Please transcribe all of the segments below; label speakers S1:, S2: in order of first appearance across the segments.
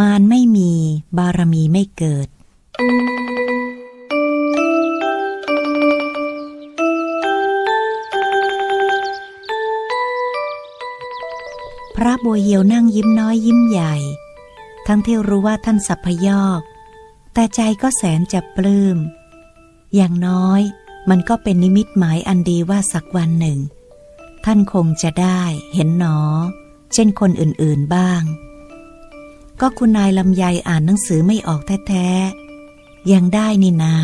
S1: มารไม่มีบารมีไม่เกิด พระบัวเหียวนั่งยิ้มน้อยยิ้มใหญ่ ทั้งที่รู้ว่าท่านสัพพยอก แต่ใจก็แสนจะปลื้ม อย่างน้อยมันก็เป็นนิมิตหมายอันดีว่าสักวันหนึ่ง ท่านคงจะได้เห็นหนอ เช่นคนอื่นๆบ้าง ก็คุณนายลำไยอ่านหนังสือไม่ออกแท้ๆ ยังได้นี่นา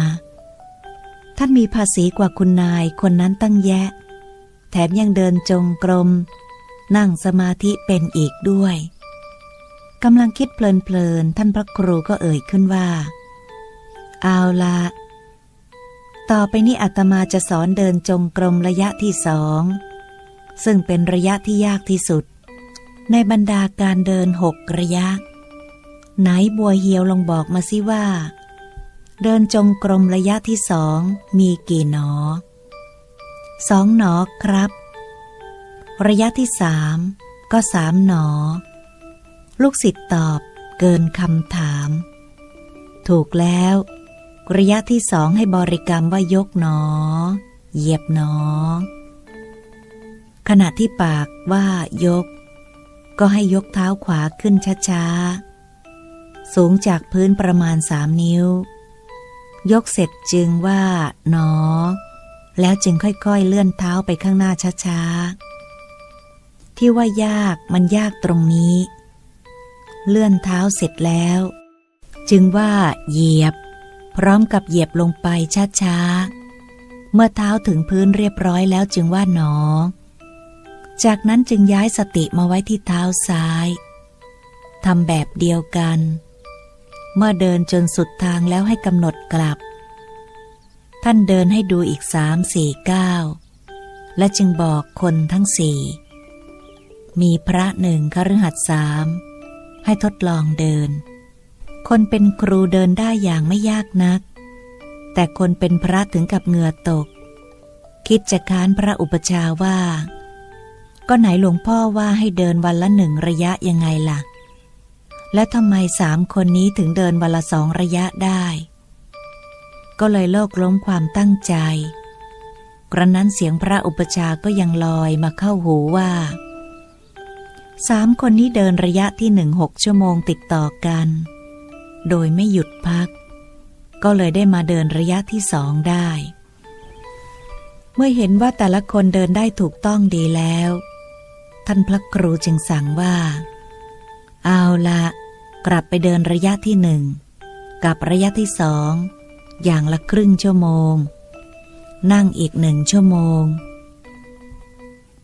S1: ท่านมีภาษีกว่าคุณนายคนนั้นตั้งแยะ แถมยังเดินจงกรม นั่งสมาธิเป็นอีกด้วยกำลังคิดเพลินๆ ท่านพระครูก็เอ่ยขึ้นว่า เอาละ ต่อไปนี้อาตมาจะสอนเดินจงกรมระยะที่สอง ซึ่งเป็นระยะที่ยากที่สุด ในบรรดาการเดินหกระยะ ไหนบัวเหียวลองบอกมาสิว่า เดินจงกรมระยะที่สองมีกี่หนอ สองหนอครับ ระยะที่สามก็สามหนอ ลูกศิษย์ตอบเกินคำถาม ถูกแล้ว ระยะที่สองให้บริกรรมว่ายกหนอ เหยียบหนอ ขณะที่ปากว่ายก ก็ให้ยกเท้าขวาขึ้นช้าๆ สูงจากพื้นประมาณสามนิ้ว ยกเสร็จจึงว่าหนอ แล้วจึงค่อยๆเลื่อนเท้าไปข้างหน้าช้าๆ ที่ว่ายากมันยากตรงนี้ เลื่อนเท้าเสร็จแล้ว จึงว่าเหยียบ พร้อมกับเหยียบลงไปช้าๆ เมื่อเท้าถึงพื้นเรียบร้อยแล้วจึงว่าหนอ จากนั้นจึงย้ายสติมาไว้ที่เท้าซ้ายทำแบบเดียวกัน เมื่อเดินจนสุดทางแล้วให้กำหนดกลับ ท่านเดินให้ดูอีกสามสี่ก้าวและจึงบอกคนทั้งสี่ มีพระหนึ่งคฤหัสถ์สามให้ทดลองเดิน คนเป็นครูเดินได้อย่างไม่ยากนัก แต่คนเป็นพระถึงกับเหงื่อตก คิดจะค้านพระอุปชาว่า ก็ไหนหลวงพ่อว่าให้เดินวันละหนึ่งระยะยังไงล่ะ และทำไมสามคนนี้ถึงเดินวันละสองระยะได้ ก็เลยโลกล้มความตั้งใจ กระนั้นเสียงพระอุปชาก็ยังลอยมาเข้าหูว่าสามคนนี้เดินระยะที่หนึ่งหกชั่วโมงติดต่อกัน โดยไม่หยุดพัก ก็เลยได้มาเดินระยะที่สองได้ เมื่อเห็นว่าแต่ละคนเดินได้ถูกต้องดีแล้ว ท่านพระครูจึงสั่งว่า เอาละ กลับไปเดินระยะที่หนึ่งกับระยะที่สองอย่างละครึ่งชั่วโมง นั่งอีกหนึ่งชั่วโมง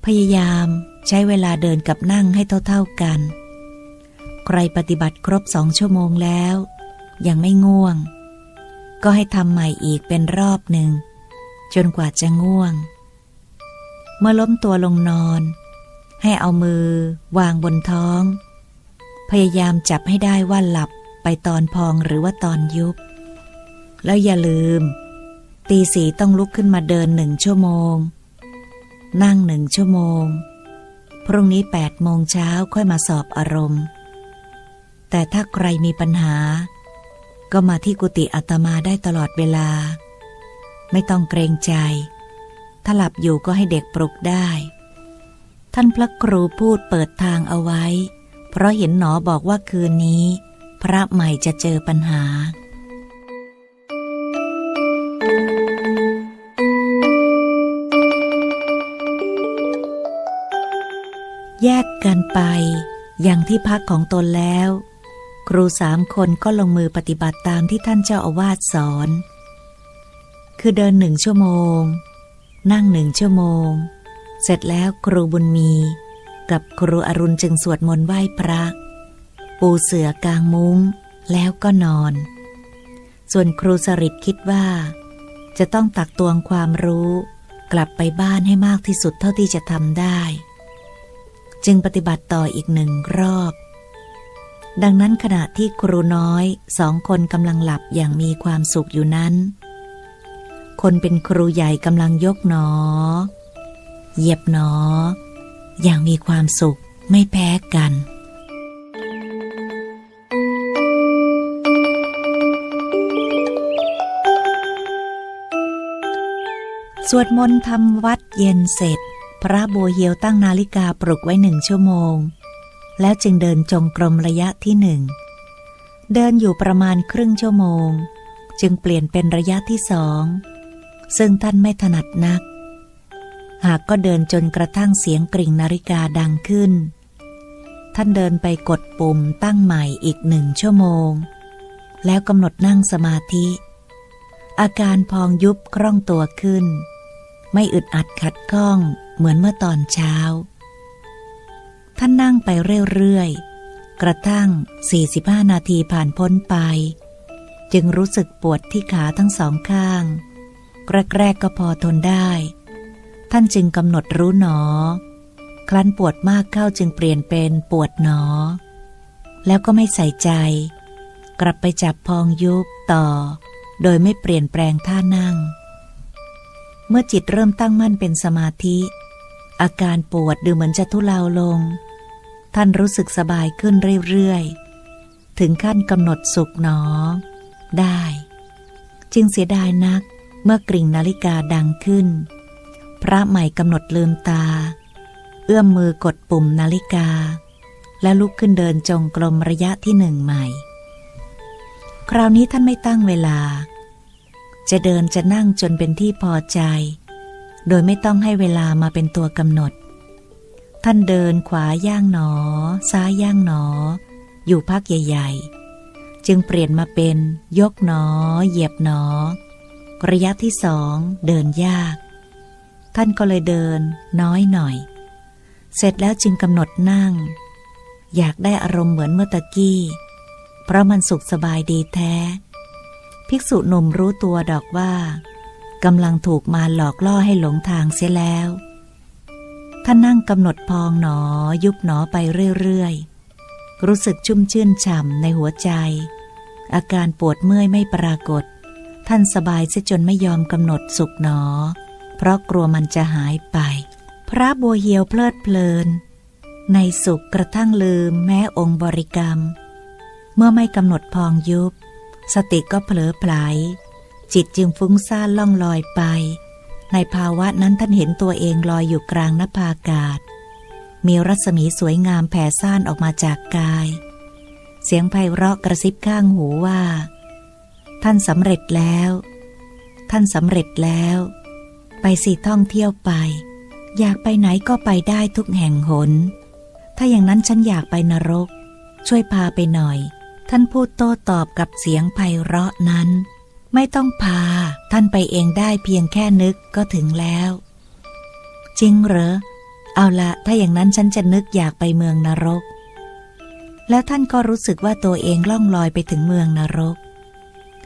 S1: พยายามใช้เวลาเดินกับนั่งให้เท่าๆกัน ใครปฏิบัติครบสองชั่วโมงแล้ว ยังไม่ง่วง ก็ให้ทำใหม่อีกเป็นรอบหนึ่ง จนกว่าจะง่วง เมื่อล้มตัวลงนอน ให้เอามือวางบนท้อง พยายามจับให้ได้ว่าหลับไปตอนพองหรือว่าตอนยุบ แล้วอย่าลืม ตีสีต้องลุกขึ้นมาเดินหนึ่งชั่วโมง นั่งหนึ่งชั่วโมง พรุ่งนี้แปดโมงเช้าค่อยมาสอบอารมณ์ แต่ถ้าใครมีปัญหา ก็มาที่กุฏิอาตมาได้ตลอดเวลา ไม่ต้องเกรงใจ ถ้าหลับอยู่ก็ให้เด็กปลุกได้ ท่านพระครูพูดเปิดทางเอาไว้ เพราะเห็นหนอบอกว่าคืนนี้ พระใหม่จะเจอปัญหา แยกกันไป อย่างที่พักของตนแล้ว ครูสามคนก็ลงมือปฏิบัติตามที่ท่านเจ้าอาวาสสอน คือเดินหนึ่งชั่วโมง นั่งหนึ่งชั่วโมง เสร็จแล้วครูบุญมี กับครูอรุณจึงสวดมนต์ไหว้พระ ปูเสือกางมุง้งแล้วก็นอน ส่วนครูสริตคิดว่า จะต้องตักตวงความรู้ กลับไปบ้านให้มากที่สุดเท่าที่จะทำได้ จึงปฏิบัติต่ออีกหนึ่งรอบ ดังนั้นขณะที่ครูน้อยสองคนกำลังหลับอย่างมีความสุขอยู่นั้น คนเป็นครูใหญ่กำลังยกหนอ เหยียบหนอ อย่างมีความสุขไม่แพ้กันสวดมนต์ทำวัดเย็นเสร็จ พระบัวเหียวตั้งนาฬิกาปลุกไว้หนึ่งชั่วโมง แล้วจึงเดินจงกรมระยะที่หนึ่ง เดินอยู่ประมาณครึ่งชั่วโมง จึงเปลี่ยนเป็นระยะที่สอง ซึ่งท่านไม่ถนัดนัก หากก็เดินจนกระทั่งเสียงกริ่งนาฬิกาดังขึ้น ท่านเดินไปกดปุ่มตั้งใหม่อีกหนึ่งชั่วโมง แล้วกำหนดนั่งสมาธิ อาการพองยุบคล่องตัวขึ้น ไม่อึดอัดขัดข้องเหมือนเมื่อตอนเช้า ท่านนั่งไปเรื่อยๆ กระทั่ง 45 นาทีผ่านพ้นไป จึงรู้สึกปวดที่ขาทั้งสองข้าง แรกๆก็พอทนได้ ท่านจึงกำหนดรู้หนอ ครั้นปวดมากเข้าจึงเปลี่ยนเป็นปวดหนอ แล้วก็ไม่ใส่ใจ กลับไปจับพองยุบต่อ โดยไม่เปลี่ยนแปลงท่านั่ง เมื่อจิตเริ่มตั้งมั่นเป็นสมาธิ อาการปวดดูเหมือนจะทุเลาลง ท่านรู้สึกสบายขึ้นเรื่อยๆ ถึงขั้นกำหนดสุขหนอ ได้ จึงเสียดายนักเมื่อกริ่งนาฬิกาดังขึ้น พระใหม่กำหนดลืมตา เอื้อมมือกดปุ่มนาฬิกา และลุกขึ้นเดินจงกรมระยะที่หนึ่งใหม่ คราวนี้ท่านไม่ตั้งเวลา จะเดินจะนั่งจนเป็นที่พอใจ โดยไม่ต้องให้เวลามาเป็นตัวกำหนด ท่านเดินขวาย่างหนอ ซ้ายย่างหนอ อยู่พักใหญ่ ๆ จึงเปลี่ยนมาเป็นยกหนอ เหยียบหนอ ระยะที่สองเดินยาก ท่านก็เลยเดิน น้อยหน่อย เสร็จแล้วจึงกำหนดนั่ง อยากได้อารมณ์เหมือนเมื่อตะกี้ เพราะมันสุขสบายดีแท้ ภิกษุหนุ่มรู้ตัวดอกว่ากำลังถูกมารหลอกล่อให้หลงทางเสียแล้ว ท่านนั่งกำหนดพองหนอยุบหนอไปเรื่อยๆ รู้สึกชุ่มชื่นฉ่ำในหัวใจ อาการปวดเมื่อยไม่ปรากฏ ท่านสบายเสียจนไม่ยอมกำหนดสุขหนอ เพราะกลัวมันจะหายไป พระบัวเหียวเพลิดเพลิน ในสุขกระทั่งลืมแม้องค์บริกรรม เมื่อไม่กำหนดพองยุบ สติก็เผลอไผลจิตจึงฟุ้งซ่านล่องลอยไป ในภาวะนั้นท่านเห็นตัวเองลอยอยู่กลางนภาอากาศ มีรัศมีสวยงามแผ่ซ่านออกมาจากกาย เสียงไพเราะกระซิบข้างหูว่า ท่านสำเร็จแล้ว ท่านสำเร็จแล้ว ไปสิท่องเที่ยวไป อยากไปไหนก็ไปได้ทุกแห่งหน ถ้าอย่างนั้นฉันอยากไปนรก ช่วยพาไปหน่อย ท่านพูดโต้ตอบกับเสียงไพเราะนั้น ไม่ต้องพา ท่านไปเองได้เพียงแค่นึกก็ถึงแล้ว จริงเหรอ เอาละถ้าอย่างนั้นฉันจะนึกอยากไปเมืองนรก แล้วท่านก็รู้สึกว่าตัวเองล่องลอยไปถึงเมืองนรก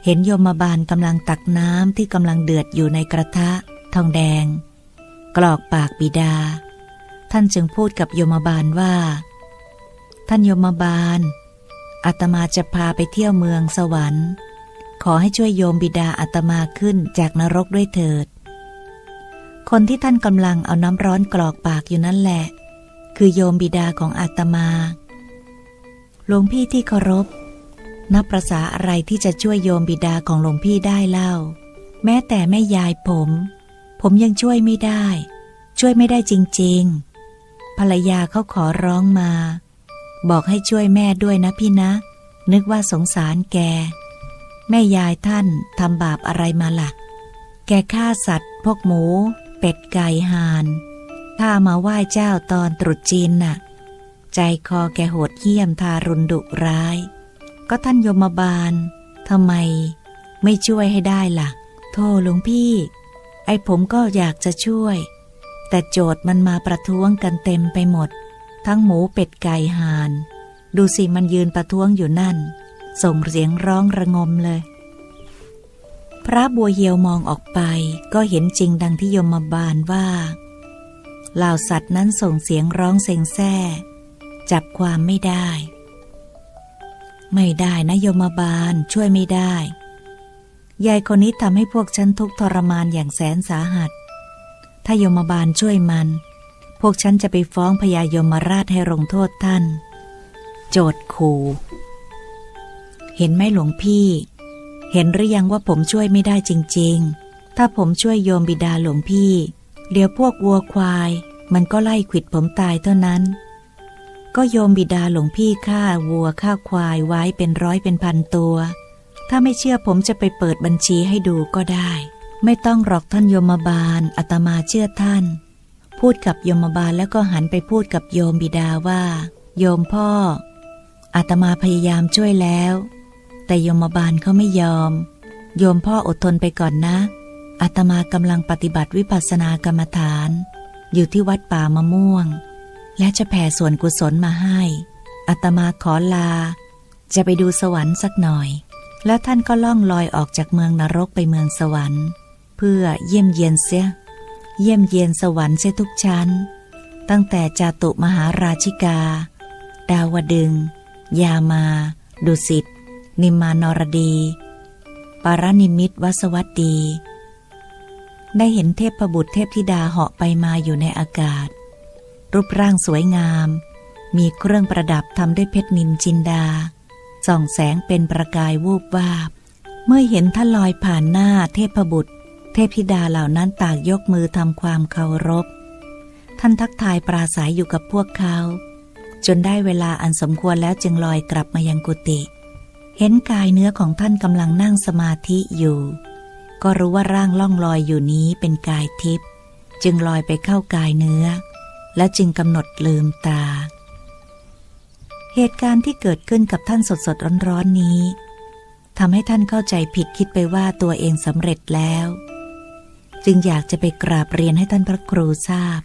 S1: เห็นโยมบาลกำลังตักน้ำที่กำลังเดือดอยู่ในกระทะ ทองแดง กรอกปากบิดา ท่านจึงพูดกับโยมบาลว่า ท่านโยมบาลอาตมาจะพาไปเที่ยวเมืองสวรรค์ ขอให้ช่วยโยมบิดาอาตมาขึ้นจากนรกด้วยเถิด คนที่ท่านกำลังเอาน้ำร้อนกรอกปากอยู่นั่นแหละ คือโยมบิดาของอาตมาหลวงพี่ที่เคารพ นับประษาอะไรที่จะช่วยโยมบิดาของหลวงพี่ได้เล่า แม้แต่แม่ยายผม ผมยังช่วยไม่ได้ ช่วยไม่ได้จริง ๆ ภรรยาเขาขอร้องมา บอกให้ช่วยแม่ด้วยนะพี่นะ นึกว่าสงสารแก แม่ยายท่านทำบาปอะไรมาละ่ะ แกฆ่าสัตว์ พวกหมู เป็ดไก่ห่านข้ามาไหว้เจ้าตอนตรุษจีนน่ะ ใจคอแกโหดเหี้ยมทารุณดุร้าย ก็ท่านยมบาลทำไม ไม่ช่วยให้ได้ล่ะ โทษหลวงพี่ ไอ้ผมก็อยากจะช่วย แต่โจทย์มันมาประท้วงกันเต็มไปหมด ทั้งหมูเป็ดไก่ห่าน ดูสิมันยืนประท้วงอยู่นั่น ส่งเสียงร้องระงมเลย พระบัวเหียวมองออกไปก็เห็นจริงดังที่ยมบาลว่าเหล่าสัตว์นั้นส่งเสียงร้องเซ็งแซ่จับความไม่ได้ ไม่ได้นะโยมบาลช่วยไม่ได้ ยายคนนี้ทำให้พวกฉันทุกทรมานอย่างแสนสาหัส ถ้ายมบาลช่วยมัน พวกฉันจะไปฟ้องพญายมราชให้ลงโทษท่าน โจทขู่เห็นไหมหลวงพี่ เห็นหรือยังว่าผมช่วยไม่ได้จริง ๆ ถ้าผมช่วยโยมบิดาหลวงพี่ เดี๋ยวพวกวัวควาย มันก็ไล่ขิดผมตายเท่านั้น ก็โยมบิดาหลวงพี่ฆ่าวัวฆ่าควายไว้เป็นร้อยเป็นพันตัว ถ้าไม่เชื่อผมจะไปเปิดบัญชีให้ดูก็ได้ ไม่ต้องหรอกท่านโยมบาลอาตมาเชื่อท่าน พูดกับโยมบาลแล้วก็หันไปพูดกับโยมบิดาว่า โยมพ่ออาตมาพยายามช่วยแล้ว แต่โยมบาลเขาไม่ยอม โยมพ่ออดทนไปก่อนนะอาตมากำลังปฏิบัติวิปัสสนากรรมฐาน อยู่ที่วัดป่ามะม่วง และจะแผ่ส่วนกุศลมาให้อาตมาขอลา จะไปดูสวรรค์สักหน่อย แล้วท่านก็ล่องลอยออกจากเมืองนรกไปเมืองสวรรค์ เพื่อเยี่ยมเยียนเสีย เยี่ยมเยียนสวรรค์เสียทุกชั้น ตั้งแต่จาตุมหาราชิกา ดาวดึง ยามา ดุสิต นิมานรดี ปารนิมิตวสวัสดี ได้เห็นเทพบุตรเทพธิดาเหาะไปมาอยู่ในอากาศ รูปร่างสวยงาม มีเครื่องประดับทำด้วยเพชรนินจินดา ส่องแสงเป็นประกายวูบวาบ เมื่อเห็นท่านลอยผ่านหน้าเทพบุตร เทพธิดาเหล่านั้นต่างยกมือทำความเคารพ ท่านทักทายปราศัยอยู่กับพวกเขา จนได้เวลาอันสมควรแล้วจึงลอยกลับมายังกุฏิเห็นกายเนื้อของท่านกำลังนั่งสมาธิอยู่ ก็รู้ว่าร่างล่องลอยอยู่นี้เป็นกายทิพย์จึงลอยไปเข้ากายเนื้อ และจึงกำหนดลืมตา เหตุการณ์ที่เกิดขึ้นกับท่านสดสดร้อนๆนี้ทำให้ท่านเข้าใจผิดคิดไปว่าตัวเองสำเร็จแล้ว จึงอยากจะไปกราบเรียนให้ท่านพระครูทราบ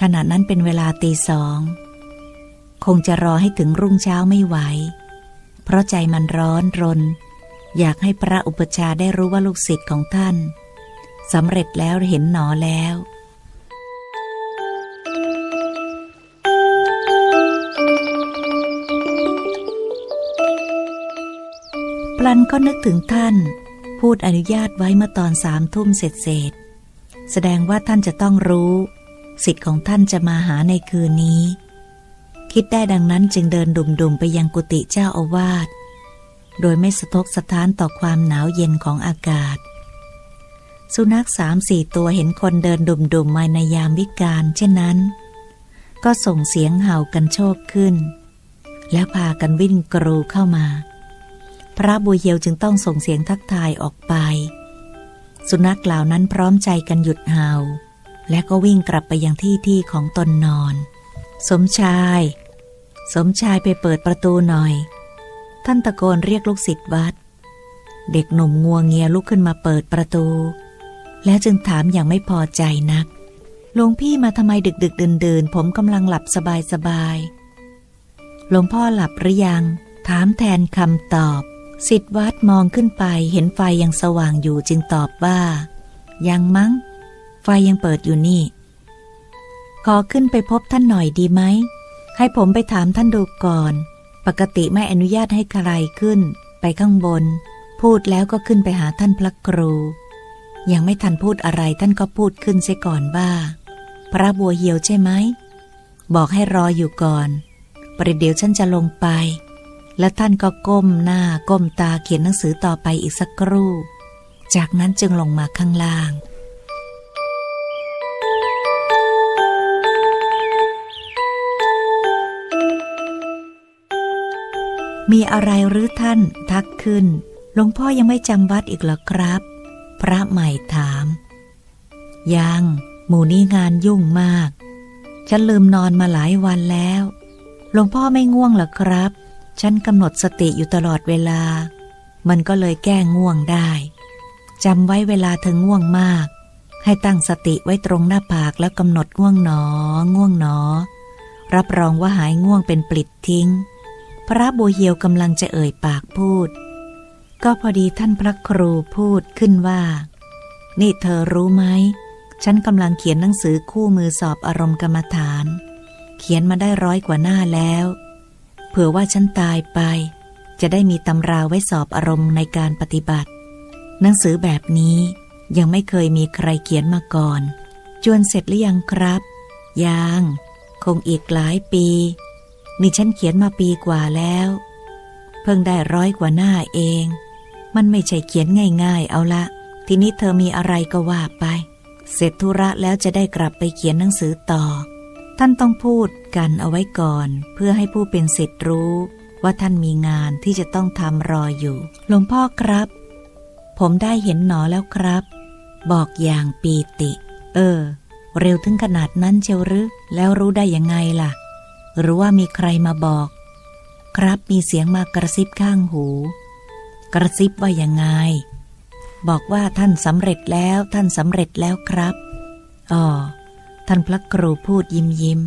S1: ขณะนั้นเป็นเวลาตีสอง คงจะรอให้ถึงรุ่งเช้าไม่ไหว เพราะใจมันร้อนรน อยากให้พระอุปชาได้รู้ว่าลูกศิษย์ของท่านสำเร็จแล้วเห็นหนอแล้ว พลันก็นึกถึงท่าน พูดอนุญาตไว้เมื่อตอนสามทุ่มเสร็จเสร็จ แสดงว่าท่านจะต้องรู้ สิทธิ์ของท่านจะมาหาในคืนนี้ คิดได้ดังนั้นจึงเดินดุ่มๆไปยังกุฏิเจ้าอาวาส โดยไม่สะทกสะท้านต่อความหนาวเย็นของอากาศ สุนัขสามสี่ตัวเห็นคนเดินดุ่มๆมาในยามวิกาลเช่นนั้น ก็ส่งเสียงเห่ากันโชคขึ้น แล้วพากันวิ่งกรูเข้ามา พระบุญเยียวจึงต้องส่งเสียงทักทายออกไป สุนัขเหล่านั้นพร้อมใจกันหยุดเห่า และก็วิ่งกลับไปยังที่ที่ของตนนอน สมชาย สมชายไปเปิดประตูหน่อย ท่านตะโกนเรียกลูกศิษย์วัด เด็กหนุ่มงัวงเงียลุกขึ้นมาเปิดประตู แล้วจึงถามอย่างไม่พอใจนักหลวงพี่มาทำไมดึกดึกเดินเดินๆผมกำลังหลับสบายสบายหลวงพ่อหลับหรือยัง ถามแทนคำตอบ สิทธวัดมองขึ้นไปเห็นไฟยังสว่างอยู่จึงตอบว่า ยังมั้ง ไฟยังเปิดอยู่นี่ ขอขึ้นไปพบท่านหน่อยดีไหม ให้ผมไปถามท่านดูก่อน ปกติไม่อนุญาตให้ใครขึ้น ไปข้างบน พูดแล้วก็ขึ้นไปหาท่านพระครู ยังไม่ทันพูดอะไรท่านก็พูดขึ้นเสียก่อนว่า พระบัวเหียวใช่ไหม บอกให้รออยู่ก่อน ประเดี๋ยวฉันจะลงไป และท่านก็ก้มหน้าก้มตาเขียนหนังสือต่อไปอีกสักครู่ จากนั้นจึงลงมาข้างล่าง มีอะไรหรือท่านทักขึ้น หลวงพ่อยังไม่จำวัดอีกหรอครับ พระใหม่ถาม ยัง หมู่นี้งานยุ่งมาก ฉันลืมนอนมาหลายวันแล้ว หลวงพ่อไม่ง่วงหรอครับ ฉันกำหนดสติอยู่ตลอดเวลา มันก็เลยแก้ง่วงได้จำไว้เวลาเธอง่วงมาก ให้ตั้งสติไว้ตรงหน้าผากแล้วกำหนดง่วงหนอ ง่วงหนอ รับรองว่าหายง่วงเป็นปลิดทิ้ง พระบัวเหียวกำลังจะเอ่ยปากพูด ก็พอดีท่านพระครูพูดขึ้นว่า นี่เธอรู้ไหม ฉันกำลังเขียนหนังสือคู่มือสอบอารมณ์กรรมฐาน เขียนมาได้ร้อยกว่าหน้าแล้ว เผื่อว่าฉันตายไป จะได้มีตำราไว้สอบอารมณ์ในการปฏิบัติ หนังสือแบบนี้ยังไม่เคยมีใครเขียนมาก่อน จวนเสร็จหรือยังครับ ยัง คงอีกหลายปี นี่ฉันเขียนมาปีกว่าแล้ว เพิ่งได้ร้อยกว่าหน้าเอง มันไม่ใช่เขียนง่ายๆ เอาละ ทีนี้เธอมีอะไรก็ว่าไป เสร็จธุระแล้วจะได้กลับไปเขียนหนังสือต่อ ท่านต้องพูดกันเอาไว้ก่อน เพื่อให้ผู้เป็นศิษย์รู้ ว่าท่านมีงานที่จะต้องทำรออยู่ หลวงพ่อครับ ผมได้เห็นหนอแล้วครับ บอกอย่างปีติ เออ เร็วถึงขนาดนั้นเชียวหรือแล้วรู้ได้ยังไงล่ะ หรือว่ามีใครมาบอก ครับมีเสียงมากระซิบข้างหู กระซิบว่ายังไง บอกว่าท่านสำเร็จแล้วท่านสำเร็จแล้วครับอ๋อ ท่านพระครูพูดยิ้มยิ้ม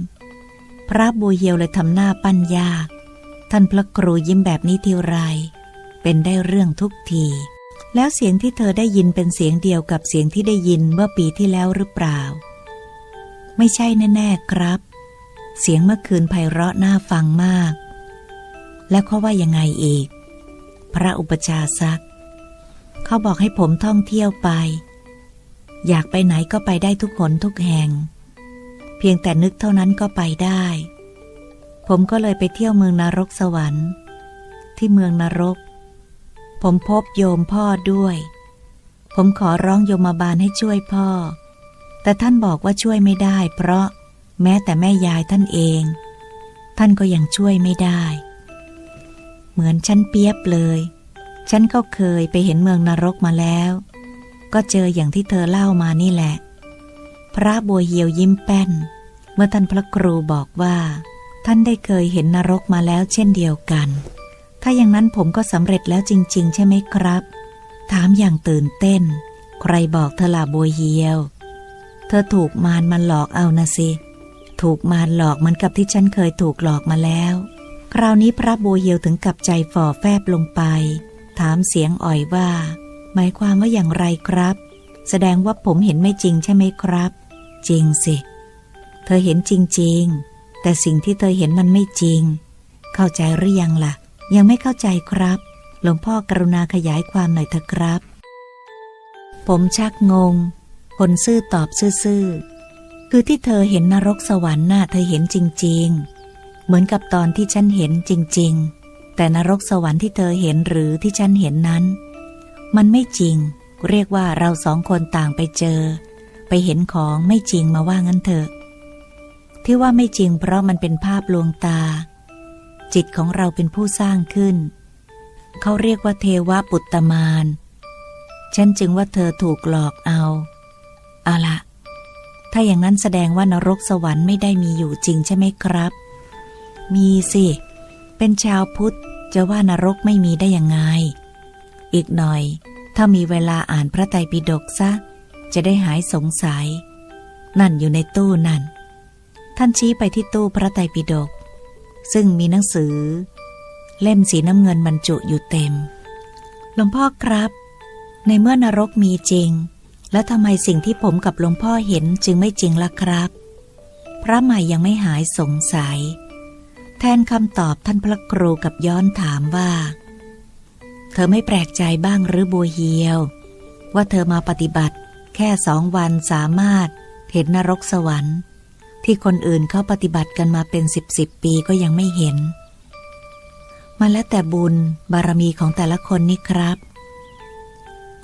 S1: พระบัวเหียวเลยทำหน้าปั้นยาก ท่านพระครูยิ้มแบบนี้ทีไร เป็นได้เรื่องทุกที แล้วเสียงที่เธอได้ยินเป็นเสียงเดียวกับเสียงที่ได้ยินเมื่อปีที่แล้วหรือเปล่า ไม่ใช่แน่ๆครับ เสียงเมื่อคืนไพเราะน่าฟังมาก แล้วเขาว่ายังไงอีก พระอุปชาซัก เขาบอกให้ผมท่องเที่ยวไป อยากไปไหนก็ไปได้ทุกหนทุกแห่ง พียงแต่นึกเท่านั้นก็ไปได้ ผมก็เลยไปเที่ยวเมืองนรกสวรรค์ ที่เมืองนรก ผมพบโยมพ่อด้วย ผมขอร้องโยมบาลให้ช่วยพ่อ แต่ท่านบอกว่าช่วยไม่ได้ เพราะแม้แต่แม่ยายท่านเอง ท่านก็ยังช่วยไม่ได้ เหมือนฉันเปียบเลย ฉันก็เคยไปเห็นเมืองนรกมาแล้ว ก็เจออย่างที่เธอเล่ามานี่แหละพระบัวเหียวยิ้มแป้น เมื่อท่านพระครูบอกว่า ท่านได้เคยเห็นนรกมาแล้วเช่นเดียวกัน ถ้าอย่างนั้นผมก็สำเร็จแล้วจริง ๆ ใช่ไหมครับ ถามอย่างตื่นเต้น ใครบอกเธอล่ะบัวเหียว เธอถูกมารมันหลอกเอานะสิ ถูกมารหลอกเหมือนกับที่ฉันเคยถูกหลอกมาแล้ว คราวนี้พระบัวเหียวถึงกับใจฝ่อแฟบลงไป ถามเสียงอ่อยว่า หมายความว่าอย่างไรครับ แสดงว่าผมเห็นไม่จริงใช่ไหมครับ จริงสิเเธอเห็นจริง ๆ แต่สิ่งที่เธอเห็นมันไม่จริง เข้าใจหรือยังล่ะ ยังไม่เข้าใจครับ หลวงพ่อกรุณาขยายความหน่อยเถอะครับ ผมชักงง คนซื่อตอบซื่อๆ คือที่เธอเห็นนรกสวรรค์น่ะเธอเห็นจริง ๆ เหมือนกับตอนที่ฉันเห็นจริง ๆ แต่นรกสวรรค์ที่เธอเห็นหรือที่ฉันเห็นนั้น มันไม่จริง เรียกว่าเราสองคนต่างไปเจอ ไปเห็นของไม่จริงมาว่างั้นเถอะ ที่ว่าไม่จริงเพราะมันเป็นภาพลวงตา จิตของเราเป็นผู้สร้างขึ้น เขาเรียกว่าเทวปุตตมาน ฉันจึงว่าเธอถูกหลอกเอาเอาละถ้าอย่างนั้นแสดงว่านรกสวรรค์ไม่ได้มีอยู่จริงใช่ไหมครับ มีสิ เป็นชาวพุทธจะว่านรกไม่มีได้ยังไง อีกหน่อย ถ้ามีเวลาอ่านพระไตรปิฎกซะ จะได้หายสงสัย นั่นอยู่ในตู้นั่น ท่านชี้ไปที่ตู้พระไตรปิฎกซึ่งมีหนังสือ เล่มสีน้ำเงินบรรจุอยู่เต็ม หลวงพ่อครับ ในเมื่อนรกมีจริง แล้วทำไมสิ่งที่ผมกับหลวงพ่อเห็นจึงไม่จริงล่ะครับ พระใหม่ยังไม่หายสงสัย แทนคำตอบท่านพระครูกับย้อนถามว่า เธอไม่แปลกใจบ้างหรือบัวเหียว ว่าเธอมาปฏิบัติ แค่สองวันสามารถเห็นนรกสวรรค์ ที่คนอื่นเขาปฏิบัติกันมาเป็นสิบสิบปีก็ยังไม่เห็น มันแล้วแต่บุญบารมีของแต่ละคนนี่ครับ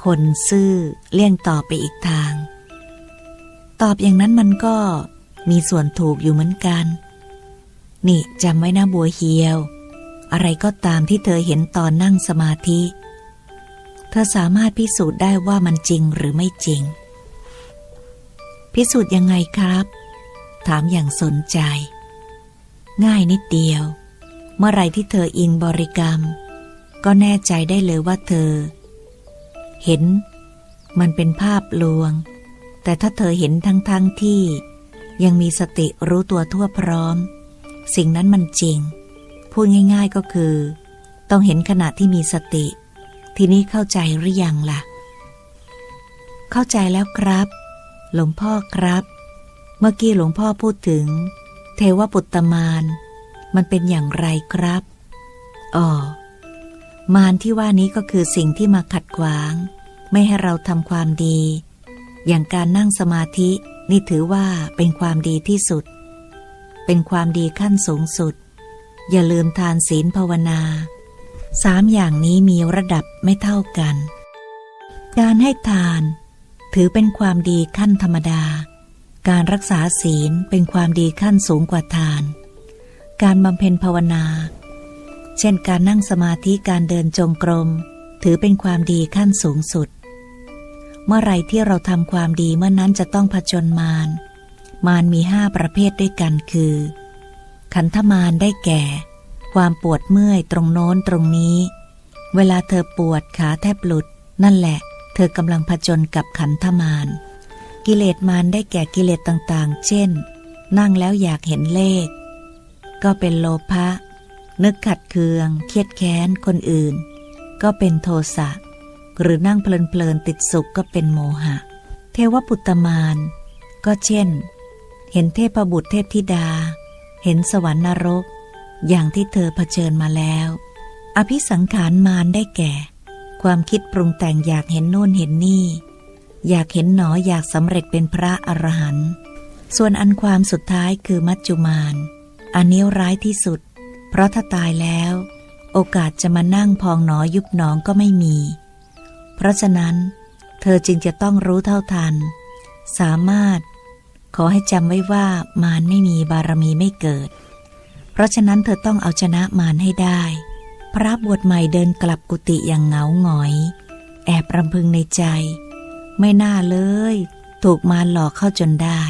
S1: คนซื่อเลี่ยงตอบไปอีกทาง ตอบอย่างนั้นมันก็มีส่วนถูกอยู่เหมือนกัน นี่จำไว้นะบัวเหียว อะไรก็ตามที่เธอเห็นตอนนั่งสมาธิ เธอสามารถพิสูจน์ได้ว่ามันจริงหรือไม่จริง พิสูจน์ยังไงครับ ถามอย่างสนใจ ง่ายนิดเดียว เมื่อไรที่เธออิงบริกรรม ก็แน่ใจได้เลยว่าเธอ เห็นมันเป็นภาพลวง แต่ถ้าเธอเห็นทั้งๆทที่ยังมีสติรู้ตัวทั่วพร้อม สิ่งนั้นมันจริง พูดง่าย ๆก็คือ ต้องเห็นขณะที่มีสติ ทีนี้เข้าใจหรือยังล่ะ เข้าใจแล้วครับ หลวงพ่อครับ เมื่อกี้หลวงพ่อพูดถึง เทวปุตตมาน มันเป็นอย่างไรครับอ๋อมารที่ว่านี้ก็คือสิ่งที่มาขัดขวาง ไม่ให้เราทำความดี อย่างการนั่งสมาธินี่ถือว่าเป็นความดีที่สุด เป็นความดีขั้นสูงสุด อย่าลืมทานศีลภาวนาสามอย่างนี้มีระดับไม่เท่ากัน การให้ทาน ถือเป็นความดีขั้นธรรมดา การรักษาศีลเป็นความดีขั้นสูงกว่าทาน การบำเพ็ญภาวนา เช่นการนั่งสมาธิการเดินจงกรม ถือเป็นความดีขั้นสูงสุด เมื่อไรที่เราทำความดีเมื่อนั้นจะต้องผจญมาร มารมีห้าประเภทด้วยกันคือ ขันธมารได้แก่ ความปวดเมื่อยตรงโน้นตรงนี้ เวลาเธอปวดขาแทบหลุด นั่นแหละ เธอกำลังผจญกับขันธมาร กิเลสมารได้แก่กิเลสต่างๆ เช่น นั่งแล้วอยากเห็นเลข ก็เป็นโลภะ นึกขัดเคือง เครียดแค้นคนอื่น ก็เป็นโทสะ หรือนั่งเพลินๆติดสุขก็เป็นโมหะ เทวปุตตมารก็เช่น เห็นเทพบุตรเทพธิดา เห็นสวรรค์นรก อย่างที่เธอเผชิญมาแล้ว อภิสังขารมารได้แก่ ความคิดปรุงแต่งอยากเห็นโน่นเห็นนี่ อยากเห็นหนออยากสำเร็จเป็นพระอรหันต์ส่วนอันความสุดท้ายคือมัจจุมานอันนี้ร้ายที่สุด เพราะถ้าตายแล้ว โอกาสจะมานั่งพองหนอยุบหนองก็ไม่มี เพราะฉะนั้น เธอจึงจะต้องรู้เท่าทัน สามารถ ขอให้จำไว้ว่ามารไม่มีบารมีไม่เกิด เพราะฉะนั้นเธอต้องเอาชนะมารให้ได้ พระบวชใหม่เดินกลับกุฏิอย่างเหงาหงอย แอบรำพึงในใจ ไม่น่าเลย ถูกมารหลอกเข้าจนได้